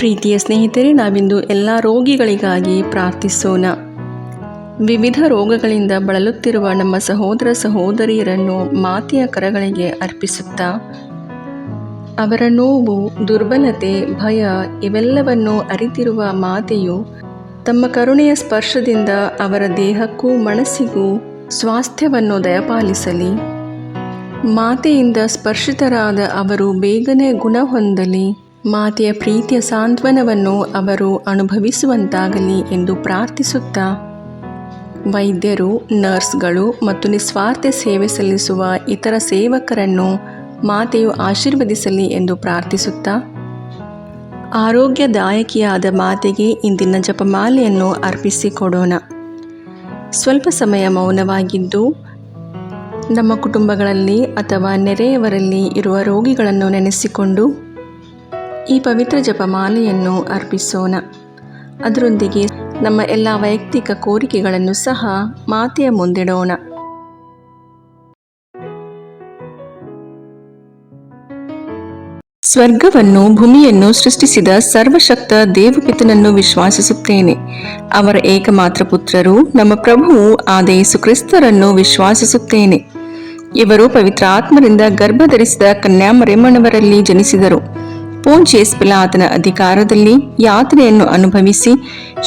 ಪ್ರೀತಿಯ ಸ್ನೇಹಿತರೆ, ನಾವಿಂದು ಎಲ್ಲ ರೋಗಿಗಳಿಗಾಗಿ ಪ್ರಾರ್ಥಿಸೋಣ. ವಿವಿಧ ರೋಗಗಳಿಂದ ಬಳಲುತ್ತಿರುವ ನಮ್ಮ ಸಹೋದರ ಸಹೋದರಿಯರನ್ನು ಮಾತೆಯ ಕರಗಳಿಗೆ ಅರ್ಪಿಸುತ್ತಾ, ಅವರ ನೋವು, ದುರ್ಬಲತೆ, ಭಯ ಇವೆಲ್ಲವನ್ನು ಅರಿತಿರುವ ಮಾತೆಯು ತಮ್ಮ ಕರುಣೆಯ ಸ್ಪರ್ಶದಿಂದ ಅವರ ದೇಹಕ್ಕೂ ಮನಸ್ಸಿಗೂ ಸ್ವಾಸ್ಥ್ಯವನ್ನು ದಯಪಾಲಿಸಲಿ. ಮಾತೆಯಿಂದ ಸ್ಪರ್ಶಿತರಾದ ಅವರು ಬೇಗನೆ ಗುಣ ಹೊಂದಲಿ. ಮಾತೆಯ ಪ್ರೀತಿಯ ಸಾಂತ್ವನವನ್ನು ಅವರು ಅನುಭವಿಸುವಂತಾಗಲಿ ಎಂದು ಪ್ರಾರ್ಥಿಸುತ್ತಾ, ವೈದ್ಯರು, ನರ್ಸ್ಗಳು ಮತ್ತು ನಿಸ್ವಾರ್ಥ ಸೇವೆ ಸಲ್ಲಿಸುವ ಇತರ ಸೇವಕರನ್ನು ಮಾತೆಯು ಆಶೀರ್ವದಿಸಲಿ ಎಂದು ಪ್ರಾರ್ಥಿಸುತ್ತಾ, ಆರೋಗ್ಯದಾಯಕಿಯಾದ ಮಾತೆಗೆ ಇಂದಿನ ಜಪಮಾಲೆಯನ್ನು ಅರ್ಪಿಸಿಕೊಡೋಣ. ಸ್ವಲ್ಪ ಸಮಯ ಮೌನವಾಗಿದ್ದು, ನಮ್ಮ ಕುಟುಂಬಗಳಲ್ಲಿ ಅಥವಾ ನೆರೆಯವರಲ್ಲಿ ಇರುವ ರೋಗಿಗಳನ್ನು ನೆನೆಸಿಕೊಂಡು ಈ ಪವಿತ್ರ ಜಪಮಾಲೆಯನ್ನು ಅರ್ಪಿಸೋಣ. ಅದರೊಂದಿಗೆ ನಮ್ಮ ಎಲ್ಲ ವೈಯಕ್ತಿಕ ಕೋರಿಕೆಗಳನ್ನು ಸಹ ಮಾತೆಯ ಮುಂದಿಡೋಣ. ಸ್ವರ್ಗವನ್ನು, ಭೂಮಿಯನ್ನು ಸೃಷ್ಟಿಸಿದ ಸರ್ವಶಕ್ತ ದೇವಪಿತನನ್ನು ವಿಶ್ವಾಸಿಸುತ್ತೇನೆ. ಅವರ ಏಕಮಾತ್ರ ಪುತ್ರರು ನಮ್ಮ ಪ್ರಭುವು ಆದ ಯೇಸು ಕ್ರಿಸ್ತರನ್ನು ವಿಶ್ವಾಸಿಸುತ್ತೇನೆ. ಇವರು ಪವಿತ್ರ ಆತ್ಮರಿಂದ ಗರ್ಭಧರಿಸಿದ ಕನ್ಯಾಮರೆಮ್ಮನವರಲ್ಲಿ ಜನಿಸಿದರು. ಪೋಂಚಿಯಸ್ ಪಿಲಾತನ ಅಧಿಕಾರದಲ್ಲಿ ಯಾತನೆಯನ್ನು ಅನುಭವಿಸಿ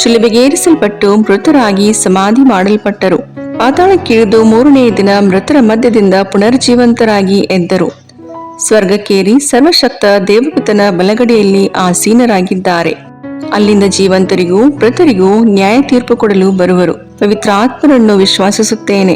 ಶಿಲುಬೆಗೇರಿಸಲ್ಪಟ್ಟು ಮೃತರಾಗಿ ಸಮಾಧಿ ಮಾಡಲ್ಪಟ್ಟರು. ಪಾತಾಳಕ್ಕಿಳಿದು ಮೂರನೆಯ ದಿನ ಮೃತರ ಮಧ್ಯದಿಂದ ಪುನರ್ಜೀವಂತರಾಗಿ ಎದ್ದರು. ಸ್ವರ್ಗಕ್ಕೇರಿ ಸರ್ವಶಕ್ತ ದೇವಪುತನ ಬಲಗಡೆಯಲ್ಲಿ ಆಸೀನರಾಗಿದ್ದಾರೆ. ಅಲ್ಲಿಂದ ಜೀವಂತರಿಗೂ ಮೃತರಿಗೂ ನ್ಯಾಯ ತೀರ್ಪು ಕೊಡಲು ಬರುವರು. ಪವಿತ್ರ ಆತ್ಮರನ್ನು ವಿಶ್ವಾಸಿಸುತ್ತೇನೆ.